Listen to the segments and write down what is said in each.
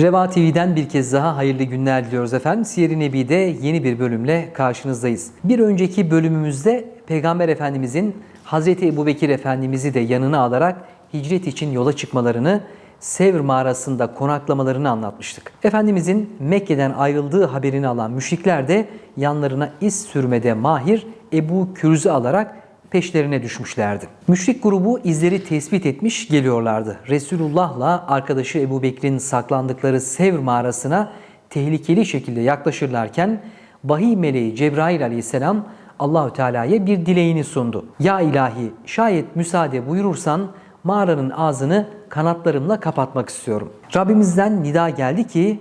Reva TV'den bir kez daha hayırlı günler diliyoruz efendim. Siyer-i Nebi'de yeni bir bölümle karşınızdayız. Bir önceki bölümümüzde Peygamber Efendimizin Hazreti Ebubekir Efendimiz'i de yanına alarak hicret için yola çıkmalarını, Sevr mağarasında konaklamalarını anlatmıştık. Efendimizin Mekke'den ayrıldığı haberini alan müşrikler de yanlarına iz sürmede mahir Ebu Kürz'ü alarak peşlerine düşmüşlerdi. Müşrik grubu izleri tespit etmiş geliyorlardı. Resulullah'la arkadaşı Ebu Bekir'in saklandıkları Sevr mağarasına tehlikeli şekilde yaklaşırlarken vahiy meleği Cebrail aleyhisselam Allahü Teala'ya bir dileğini sundu. Ya ilahi şayet müsaade buyurursan mağaranın ağzını kanatlarımla kapatmak istiyorum. Rabbimizden nida geldi ki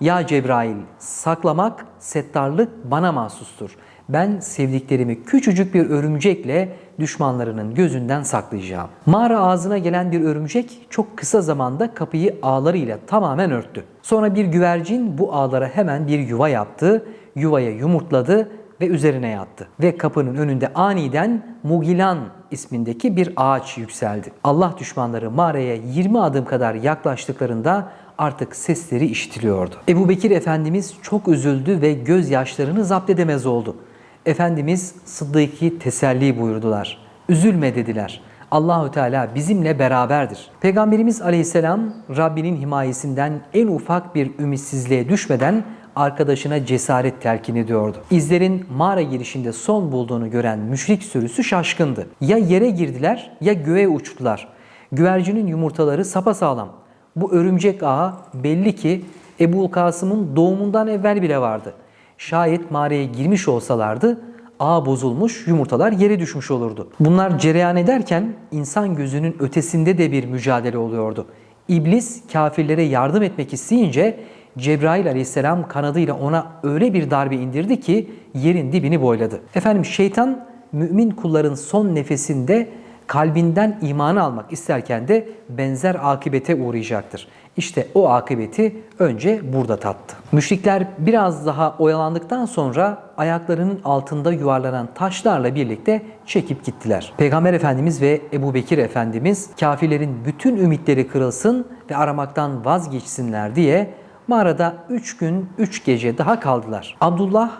ya Cebrail saklamak, settarlık bana mahsustur. Ben sevdiklerimi küçücük bir örümcekle düşmanlarının gözünden saklayacağım. Mağara ağzına gelen bir örümcek çok kısa zamanda kapıyı ağlarıyla tamamen örttü. Sonra bir güvercin bu ağlara hemen bir yuva yaptı, yuvaya yumurtladı ve üzerine yattı. Ve kapının önünde aniden Mugilan ismindeki bir ağaç yükseldi. Allah düşmanları mağaraya 20 adım kadar yaklaştıklarında artık sesleri işitiliyordu. Ebu Bekir Efendimiz çok üzüldü ve gözyaşlarını zapt edemez oldu. Efendimiz Sıddık'ı teselli buyurdular. Üzülme dediler. Allahü Teala bizimle beraberdir. Peygamberimiz Aleyhisselam Rabbinin himayesinden en ufak bir ümitsizliğe düşmeden arkadaşına cesaret telkin ediyordu. İzlerin mağara girişinde son bulduğunu gören müşrik sürüsü şaşkındı. Ya yere girdiler ya göğe uçtular. Güvercinin yumurtaları sapasağlam. Bu örümcek ağı belli ki Ebu Kasım'ın doğumundan evvel bile vardı. Şayet mağaraya girmiş olsalardı ağ bozulmuş, yumurtalar yere düşmüş olurdu. Bunlar cereyan ederken insan gözünün ötesinde de bir mücadele oluyordu. İblis kafirlere yardım etmek isteyince Cebrail aleyhisselam kanadıyla ona öyle bir darbe indirdi ki yerin dibini boyladı. Efendim şeytan mümin kulların son nefesinde kalbinden imanı almak isterken de benzer akibete uğrayacaktır. İşte o akıbeti önce burada tattı. Müşrikler biraz daha oyalandıktan sonra ayaklarının altında yuvarlanan taşlarla birlikte çekip gittiler. Peygamber Efendimiz ve Ebu Bekir Efendimiz kafirlerin bütün ümitleri kırılsın ve aramaktan vazgeçsinler diye mağarada 3 gün 3 gece daha kaldılar. Abdullah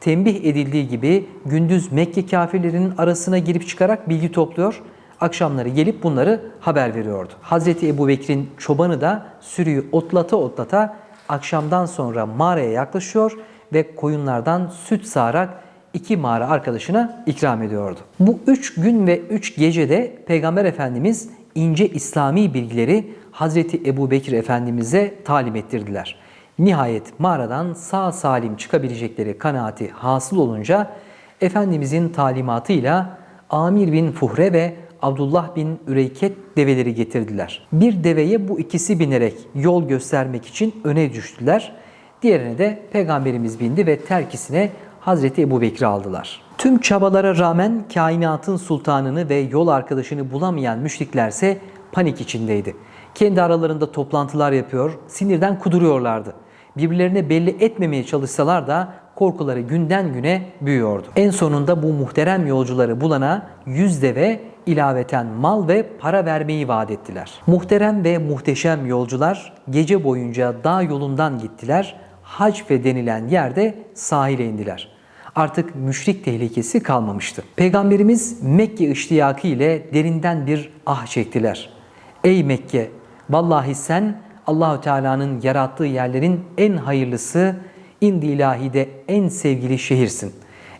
tembih edildiği gibi gündüz Mekke kafirlerinin arasına girip çıkarak bilgi topluyor akşamları gelip bunları haber veriyordu. Hazreti Ebu Bekir'in çobanı da sürüyü otlata otlata akşamdan sonra mağaraya yaklaşıyor ve koyunlardan süt sağarak iki mağara arkadaşına ikram ediyordu. Bu üç gün ve üç gecede Peygamber Efendimiz ince İslami bilgileri Hazreti Ebu Bekir Efendimiz'e talim ettirdiler. Nihayet mağaradan sağ salim çıkabilecekleri kanaati hasıl olunca Efendimizin talimatıyla Amir bin Fuhre ve Abdullah bin Üreyket develeri getirdiler. Bir deveye bu ikisi binerek yol göstermek için öne düştüler. Diğerine de Peygamberimiz bindi ve terkisine Hazreti Ebu Bekir'i aldılar. Tüm çabalara rağmen kainatın sultanını ve yol arkadaşını bulamayan müşriklerse panik içindeydi. Kendi aralarında toplantılar yapıyor, sinirden kuduruyorlardı. Birbirlerine belli etmemeye çalışsalar da korkuları günden güne büyüyordu. En sonunda bu muhterem yolcuları bulana yüz deve ilaveten mal ve para vermeyi vaat ettiler. Muhterem ve muhteşem yolcular gece boyunca dağ yolundan gittiler. Hacfe denilen yerde sahile indiler. Artık müşrik tehlikesi kalmamıştı. Peygamberimiz Mekke iştiyakı ile derinden bir ah çektiler. Ey Mekke! Vallahi sen Allahü Teala'nın yarattığı yerlerin en hayırlısı, indi ilahide en sevgili şehirsin.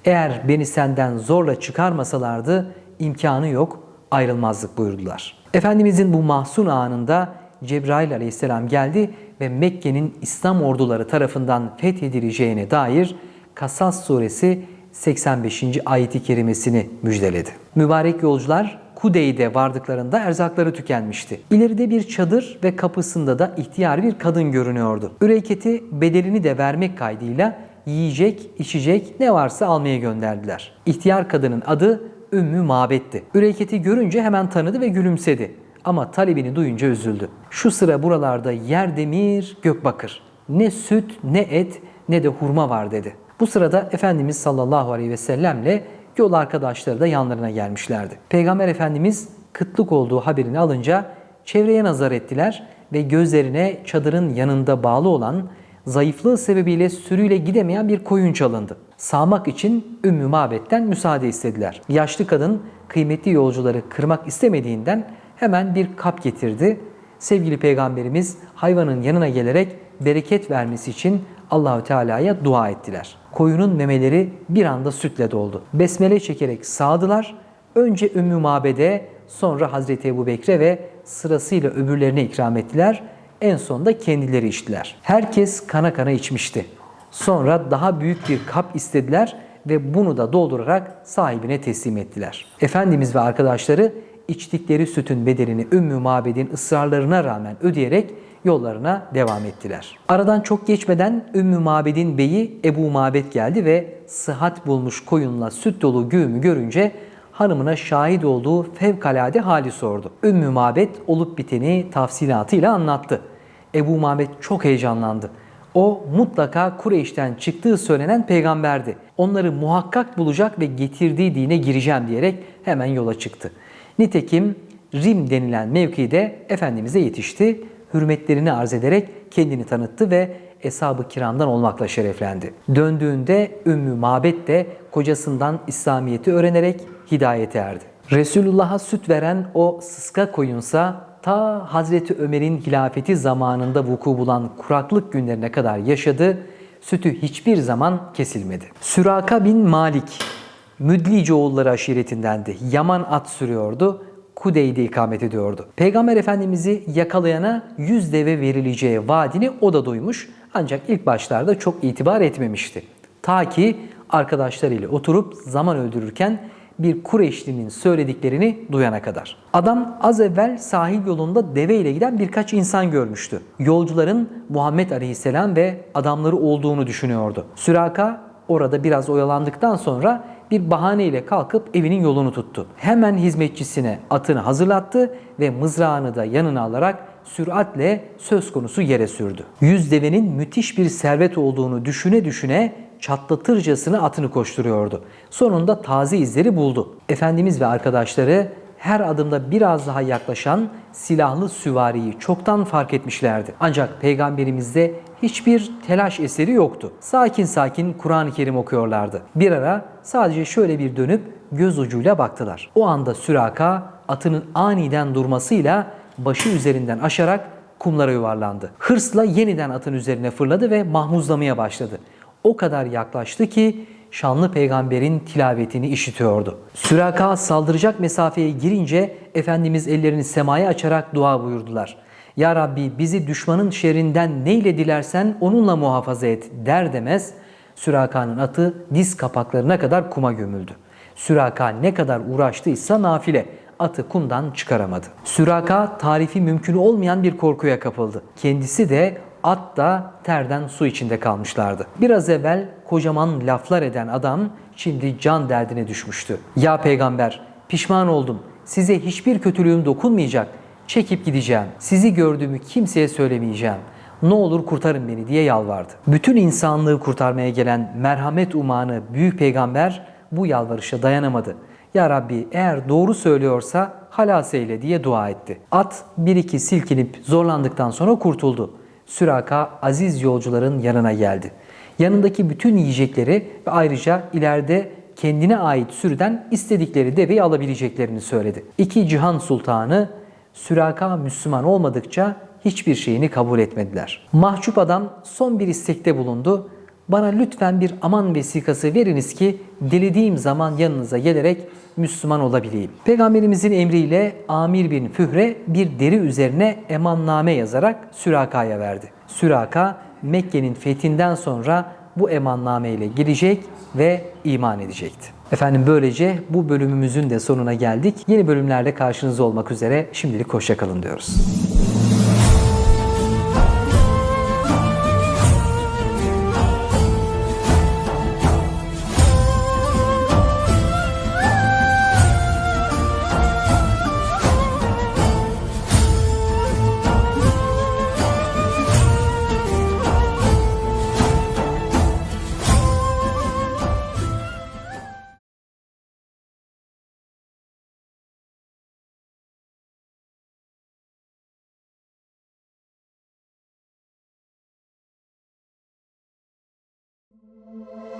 Eğer beni senden zorla çıkarmasalardı imkanı yok, ayrılmazlık buyurdular. Efendimizin bu mahzun anında Cebrail aleyhisselam geldi ve Mekke'nin İslam orduları tarafından fethedileceğine dair Kasas suresi 85. ayeti kerimesini müjdeledi. Mübarek yolcular Kudey'de vardıklarında erzakları tükenmişti. İleride bir çadır ve kapısında da ihtiyar bir kadın görünüyordu. Üreyketi bedelini de vermek kaydıyla yiyecek, içecek ne varsa almaya gönderdiler. İhtiyar kadının adı Ümmü Mabet'ti. Üreyketi görünce hemen tanıdı ve gülümsedi. Ama talebini duyunca üzüldü. Şu sıra buralarda yer demir, gök bakır. Ne süt, ne et, ne de hurma var dedi. Bu sırada Efendimiz sallallahu aleyhi ve sellemle yol arkadaşları da yanlarına gelmişlerdi. Peygamber Efendimiz kıtlık olduğu haberini alınca çevreye nazar ettiler ve gözlerine çadırın yanında bağlı olan zayıflığı sebebiyle sürüyle gidemeyen bir koyun çalındı. Sağmak için Ümmü Mabet'ten müsaade istediler. Yaşlı kadın kıymetli yolcuları kırmak istemediğinden hemen bir kap getirdi. Sevgili peygamberimiz hayvanın yanına gelerek bereket vermesi için Allahü Teala'ya dua ettiler. Koyunun memeleri bir anda sütle doldu. Besmele çekerek sağdılar. Önce Ümmü Mabed'e, sonra Hazreti Ebu Bekre ve sırasıyla öbürlerine ikram ettiler. En sonunda kendileri içtiler. Herkes kana kana içmişti. Sonra daha büyük bir kap istediler ve bunu da doldurarak sahibine teslim ettiler. Efendimiz ve arkadaşları içtikleri sütün bedelini Ümmü Mabed'in ısrarlarına rağmen ödeyerek yollarına devam ettiler. Aradan çok geçmeden Ümmü Mabed'in beyi Ebu Mabed geldi ve sıhhat bulmuş koyunla süt dolu güğümü görünce hanımına şahit olduğu fevkalade hali sordu. Ümmü Mabed olup biteni tafsilatıyla anlattı. Ebu Mabed çok heyecanlandı. O mutlaka Kureyş'ten çıktığı söylenen peygamberdi. Onları muhakkak bulacak ve getirdiği dine gireceğim diyerek hemen yola çıktı. Nitekim Rim denilen mevkide Efendimiz'e yetişti. Hürmetlerini arz ederek kendini tanıttı ve Eshab-ı Kiram'dan olmakla şereflendi. Döndüğünde Ümmü Mabet de kocasından İslamiyet'i öğrenerek hidayete erdi. Resulullah'a süt veren o sıska koyunsa ta Hazreti Ömer'in hilafeti zamanında vuku bulan kuraklık günlerine kadar yaşadı. Sütü hiçbir zaman kesilmedi. Süraka bin Malik, Müdlice oğulları aşiretindendi. Yaman at sürüyordu. Kudey'de ikamet ediyordu. Peygamber Efendimiz'i yakalayana yüz deve verileceği vaadini o da duymuş ancak ilk başlarda çok itibar etmemişti. Ta ki arkadaşlarıyla oturup zaman öldürürken bir Kureyşlinin söylediklerini duyana kadar. Adam az evvel sahil yolunda deve ile giden birkaç insan görmüştü. Yolcuların Muhammed Aleyhisselam ve adamları olduğunu düşünüyordu. Süraka orada biraz oyalandıktan sonra bir bahaneyle kalkıp evinin yolunu tuttu. Hemen hizmetçisine atını hazırlattı ve mızrağını da yanına alarak süratle söz konusu yere sürdü. Yüz devenin müthiş bir servet olduğunu düşüne düşüne çatlatırcasına atını koşturuyordu. Sonunda taze izleri buldu. Efendimiz ve arkadaşları her adımda biraz daha yaklaşan silahlı süvariyi çoktan fark etmişlerdi. Ancak peygamberimizde hiçbir telaş eseri yoktu. Sakin sakin Kur'an-ı Kerim okuyorlardı. Bir ara sadece şöyle bir dönüp göz ucuyla baktılar. O anda Süraka atının aniden durmasıyla başı üzerinden aşarak kumlara yuvarlandı. Hırsla yeniden atın üzerine fırladı ve mahmuzlamaya başladı. O kadar yaklaştı ki şanlı peygamberin tilavetini işitiyordu. Süraka saldıracak mesafeye girince Efendimiz ellerini semaya açarak dua buyurdular. Ya Rabbi bizi düşmanın şerrinden neyle dilersen onunla muhafaza et der demez Süraka'nın atı diz kapaklarına kadar kuma gömüldü. Süraka ne kadar uğraştıysa nafile atı kumdan çıkaramadı. Süraka tarifi mümkün olmayan bir korkuya kapıldı. Kendisi de at da terden su içinde kalmışlardı. Biraz evvel kocaman laflar eden adam şimdi can derdine düşmüştü. Ya peygamber pişman oldum. Size hiçbir kötülüğüm dokunmayacak. Çekip gideceğim. Sizi gördüğümü kimseye söylemeyeceğim. Ne olur kurtarın beni diye yalvardı. Bütün insanlığı kurtarmaya gelen merhamet umanı büyük peygamber bu yalvarışa dayanamadı. Ya Rabbi eğer doğru söylüyorsa halas eyle diye dua etti. At bir iki silkinip zorlandıktan sonra kurtuldu. Süraka aziz yolcuların yanına geldi. Yanındaki bütün yiyecekleri ve ayrıca ileride kendine ait sürüden istedikleri deveyi alabileceklerini söyledi. İki cihan sultanı Süraka Müslüman olmadıkça hiçbir şeyini kabul etmediler. Mahcup adam son bir istekte bulundu. Bana lütfen bir aman vesikası veriniz ki dilediğim zaman yanınıza gelerek Müslüman olabileyim. Peygamberimizin emriyle Amir bin Führe bir deri üzerine emanname yazarak Süraka'ya verdi. Süraka Mekke'nin fethinden sonra bu emanname ile girecek ve iman edecekti. Efendim böylece bu bölümümüzün de sonuna geldik. Yeni bölümlerde karşınızda olmak üzere şimdilik hoşçakalın diyoruz. Música